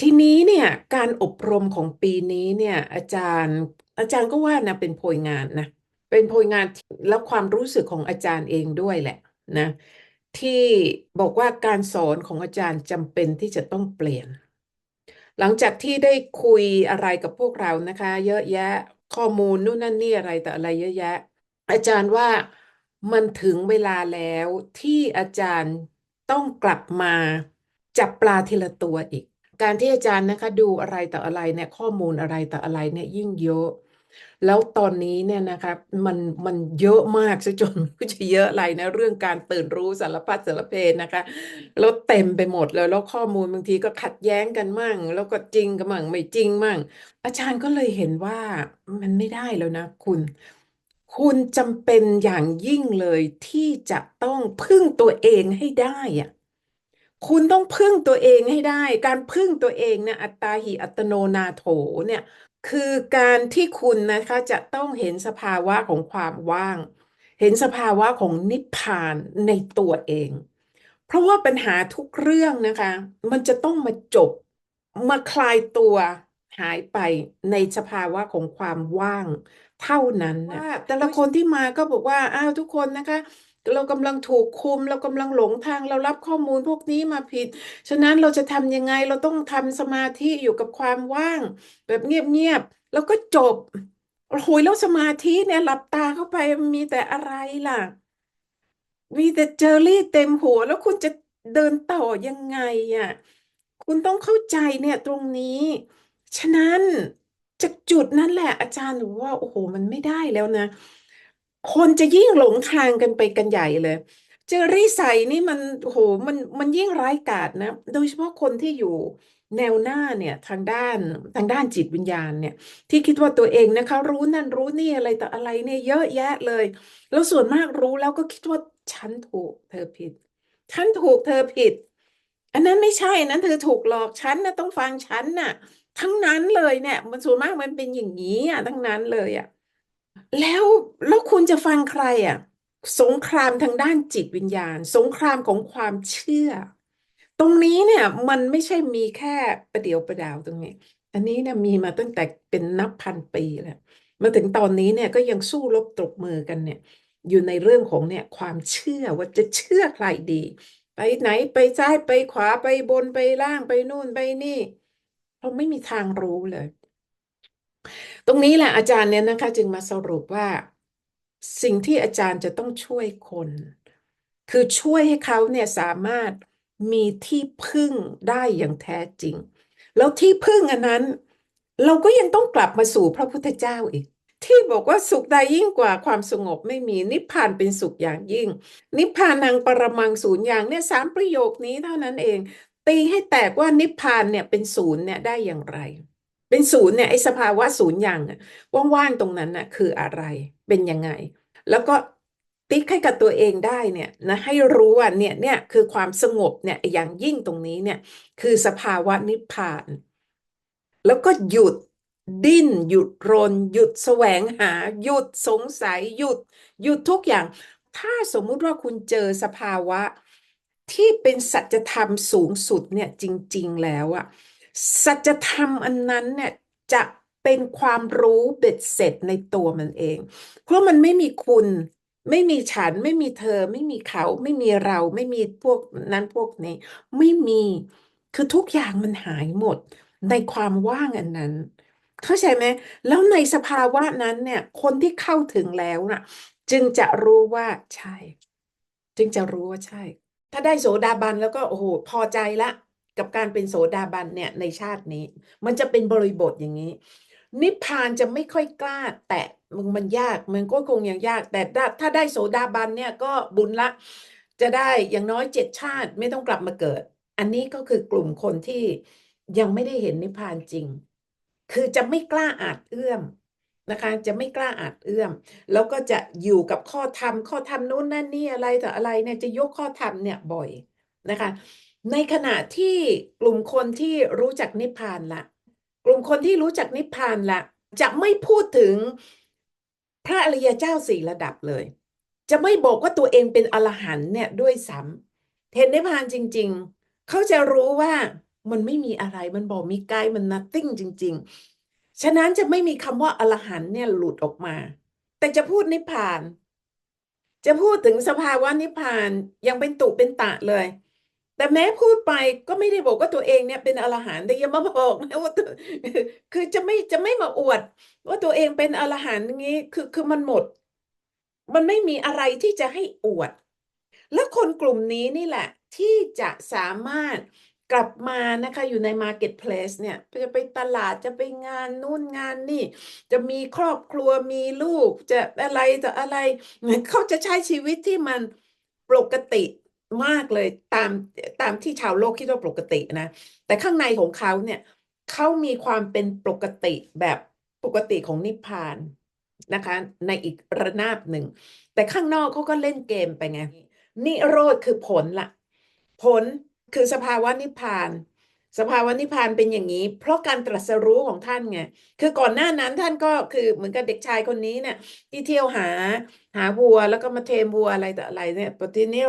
ทีนี้เนี่ยการอบรมของปีนี้เนี่ย อาจารย์อาจารย์ก็ว่านะเป็นโพยงานนะเป็นโพยงานแล้วความรู้สึกของอาจารย์เองด้วยแหละนะที่บอกว่าการสอนของอาจารย์จำเป็นที่จะต้องเปลี่ยน หลังจากที่ได้คุยอะไรกับพวกเรานะคะ เยอะแยะข้อมูลนู่นนั่นนี่อะไรแต่อะไรเยอะแยะ อาจารย์ว่ามันถึงเวลาแล้วที่อาจารย์ต้องกลับมาจับปลาทีละตัวอีก การที่อาจารย์นะคะดูอะไรต่ออะไรเนี่ยข้อมูลอะไรต่ออะไรเนี่ยยิ่งเยอะ แล้วตอนนี้เนี่ยนะคะมันมันเยอะมากซะจนไม่รู้จะเยอะอะไรนะเรื่องการตื่นรู้สารพัดสารเพนะคะแล้วเต็มไปหมดเลยแล้วข้อมูลบางทีก็ขัดแย้งกันมั่ง แล้วก็จริงกันมั่งไม่จริงมั่ง อาจารย์ก็เลยเห็นว่ามันไม่ได้แล้วนะ คุณคุณจำเป็นอย่างยิ่งเลยที่จะต้องพึ่งตัวเองให้ได้อะ คุณต้องพึ่งตัวเองให้ได้ การพึ่งตัวเองเนี่ยอัตตาหิอัตโนนาโถเนี่ยคือการที่คุณนะคะจะต้องเห็นสภาวะของความว่าง เห็นสภาวะของนิพพานในตัวเอง เพราะว่าปัญหาทุกเรื่องนะคะ มันจะต้องมาจบมาคลายตัวหายไปในสภาวะของความว่างเท่านั้นนะว่าแต่ละคนที่มาก็บอกว่าอ้าวทุกคนนะคะ เรากำลังถูกคุม เรากำลังหลงทางเรารับข้อมูลพวกนี้มาผิด ฉะนั้นเราจะทำยังไงเราต้องทำสมาธิอยู่กับความว่าง แบบเงียบๆแล้วก็จบโอ้โหแล้วสมาธิเนี่ยหลับตาเข้าไปมีแต่อะไรล่ะ มีแต่เจอรี่เต็มหัว แล้วคุณจะเดินต่อยังไงอะคุณต้องเข้าใจเนี่ยตรงนี้ ฉะนั้นจากจุดนั้นแหละอาจารย์หนูว่าโอ้โหมันไม่ได้แล้วนะ คนจะยิ่งหลงทางกันไปกันใหญ่เลย เจอรี่ใส่นี่มันโหมันมันยิ่งร้ายกาจนะ โดยเฉพาะคนที่อยู่แนวหน้าเนี่ยทางด้านทางด้านจิตวิญญาณเนี่ย ที่คิดว่าตัวเองนะคะ รู้นั่นรู้นี่อะไรต่ออะไรเนี่ยเยอะแยะเลย แล้วส่วนมากรู้แล้วก็คิดว่าฉันถูกเธอผิด ฉันถูกเธอผิด อันนั้นไม่ใช่นั้นเธอถูกหลอกฉันนะต้องฟังฉันน่ะ ทั้งนั้นเลยเนี่ย มันส่วนมากมันเป็นอย่างนี้อะทั้งนั้นเลยอะ แล้วแล้วคุณจะฟังใครอะ สงครามทางด้านจิตวิญญาณ สงครามของความเชื่อ ตรงนี้เนี่ย มันไม่ใช่มีแค่ประเดี๋ยวประดาวตรงนี้ อันนี้เนี่ยมีมาตั้งแต่เป็นนับพันปีแล้วมาถึงตอนนี้เนี่ยก็ยังสู้รบตบมือกันเนี่ย อยู่ในเรื่องของเนี่ยความเชื่อว่าจะเชื่อใครดี ไปไหนไปซ้ายไปขวาไปบนไปล่างไปนู่นไปนี่เราไม่มีทางรู้เลย ตรงนี้แหละอาจารย์เนี่ยนะคะ จึงมาสรุปว่าสิ่งที่อาจารย์จะต้องช่วยคน คือช่วยให้เขาเนี่ยสามารถมีที่พึ่งได้อย่างแท้จริง แล้วที่พึ่งอันนั้น เราก็ยังต้องกลับมาสู่พระพุทธเจ้าอีก ที่บอกว่าสุขใดยิ่งกว่าความสงบไม่มีนิพพานเป็นสุขอย่างยิ่ง นิพพานังปรมังศูนย์อย่างเนี่ยสามประโยคนี้เท่านั้นเอง ตีให้แตกว่านิพพานเนี่ยเป็นศูนย์เนี่ยได้อย่างไร เป็นศูนย์เนี่ยไอ้สภาวะศูนย์อย่างอะว่างๆตรงนั้นน่ะคืออะไรเป็นยังไง แล้วก็ติ๊กให้กับตัวเองได้เนี่ยนะให้รู้ว่าเนี่ยเนี่ยคือความสงบเนี่ยอย่างยิ่งตรงนี้เนี่ยคือสภาวะนิพพาน แล้วก็หยุดดิ้น หยุดรน หยุดแสวงหา หยุดสงสัย หยุด หยุดทุกอย่าง ถ้าสมมุติว่าคุณเจอสภาวะที่เป็นสัจธรรมสูงสุดเนี่ยจริง ๆ แล้วอะ สัจธรรมอันนั้นเนี่ยจะเป็นความรู้เบ็ดเสร็จในตัวมันเอง เพราะมันไม่มีคุณ ไม่มีฉัน ไม่มีเธอ ไม่มีเขา ไม่มีเรา ไม่มีพวกนั้นพวกนี้ ไม่มี คือทุกอย่างมันหายหมดในความว่างอันนั้น เข้าใจไหม แล้วในสภาวะนั้นเนี่ย คนที่เข้าถึงแล้วน่ะ จึงจะรู้ว่าใช่ จึงจะรู้ว่าใช่ ถ้าได้โสดาบันแล้วก็โอ้โหพอใจละ กับการเป็นโสดาบันเนี่ยในชาตินี้ มันจะเป็นบริบทอย่างนี้ นิพพานจะไม่ค่อยกล้า แตะมันมันยากมันก็คงยังยาก แต่ถ้าได้โสดาบันเนี่ยก็บุญละ จะได้อย่างน้อยเจ็ดชาติไม่ต้องกลับมาเกิด อันนี้ก็คือกลุ่มคนที่ยังไม่ได้เห็นนิพพานจริง คือจะไม่กล้าอาจเอื้อมนะคะจะไม่กล้าอาจเอื้อม แล้วก็จะอยู่กับข้อธรรมข้อธรรมนู้นนั่นนี่อะไรต่ออะไรเนี่ยจะยกข้อธรรมเนี่ยบ่อยนะคะ ในขณะที่กลุ่มคนที่รู้จักนิพพานละกลุ่มคนที่รู้จักนิพพานละจะไม่พูดถึงพระอริยเจ้าสี่ระดับเลย จะไม่บอกว่าตัวเองเป็นอรหันเนี่ยด้วยซ้ำเห็นนิพพานจริง ๆ เขาจะรู้ว่ามันไม่มีอะไรมันบอกมีกายมัน nothing จริง ๆ ฉะนั้นจะไม่มีคำว่าอรหันเนี่ยหลุดออกมา แต่จะพูดนิพพาน จะพูดถึงสภาวะนิพพานยังเป็นตุเป็นตะเลย แต่แม้พูดไปก็ไม่ได้บอกว่าตัวเองเนี่ยเป็นอรหันต์แต่ย่ามาบอกนะว่าตัวคือจะไม่จะไม่มาอวด ว่าตัวเองเป็นอรหันต์อย่างนี้คือคือมันหมด มันไม่มีอะไรที่จะให้อวด และคนกลุ่มนี้นี่แหละ ที่จะสามารถกลับมานะคะอยู่ใน Marketplace เนี่ยจะไปตลาดจะไปงานนู่นงานนี่ จะมีครอบครัวมีลูกจะอะไรจะอะไร เขาจะใช้ชีวิตที่มันปกติ มากเลยตามตามที่ชาวโลกคิดว่าปกตินะ แต่ข้างในของเขาเนี่ยเขามีความเป็นปกติแบบปกติของนิพพานนะคะ ในอีกระนาบหนึ่ง แต่ข้างนอกเขาก็เล่นเกมไปไงนิโรธคือผลละผลคือสภาวะนิพพาน สภาวะนิพพานเป็นอย่างนี้ เพราะการตรัสรู้ของท่านไงคือก่อนหน้านั้นท่านก็คือเหมือนกับเด็กชายคนนี้เนี่ยที่เที่ยวหาหาวัวแล้วก็มาเทมวัวอะไรแต่อะไรเนี่ยปทีนี้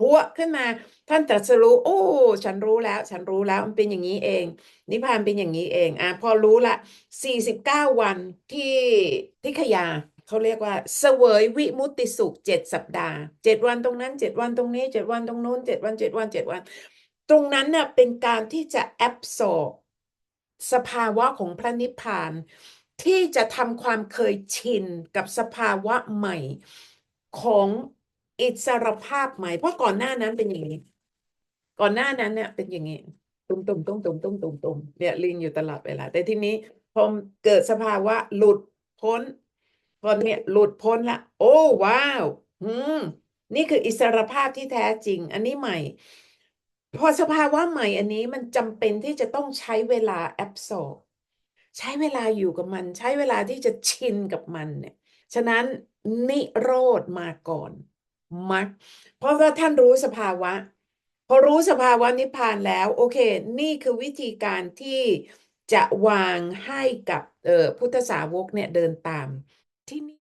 พัวขึ้นมาท่านตรัสรู้โอ้ ฉันรู้แล้ว ฉันรู้แล้วมันเป็นอย่างนี้เอง นิพพานเป็นอย่างนี้เองอะพอรู้ละสี่สิบเก้าวันที่ที่ขยาเขาเรียกว่าเสวยวิมุตติสุขเจ็ดสัปดาห์เจ็ดวันตรงนั้นเจ็ดวันตรงนี้เจ็ดวันตรงนู้นเจ็ดวันเจ็ดวันเจ็ดวัน ตรงนั้นน่ะเป็นการที่จะแอบสอบสภาวะของพระนิพพาน ที่จะทำความเคยชินกับสภาวะใหม่ของ อิสรภาพใหม่เพราะก่อนหน้านั้นเป็นอย่างนี้ ก่อนหน้านั้นเนี่ยเป็นอย่างนี้ตุ่มตุ่มตุ่มตุ่มตุ่มตุ่มตุ่มเนี่ยลิงอยู่ตลอดเวลา แต่ทีนี้พอเกิดสภาวะหลุดพ้นพอเนี่ยหลุดพ้นละ โอ้ว้าวอืมนี่คืออิสรภาพที่แท้จริง อันนี้ใหม่ พอสภาวะใหม่อันนี้มันจำเป็นที่จะต้องใช้เวลาแอบสอบใช้เวลาอยู่กับมัน ใช้เวลาที่จะชินกับมันเนี่ย ฉะนั้นนิโรธมาก่อน มรรคเพราะว่าท่านรู้สภาวะ พอรู้สภาวะนิพพานแล้ว โอเค นี่คือวิธีการที่จะวางให้กับเออพุทธสาวกเนี่ยเดินตามที่นี่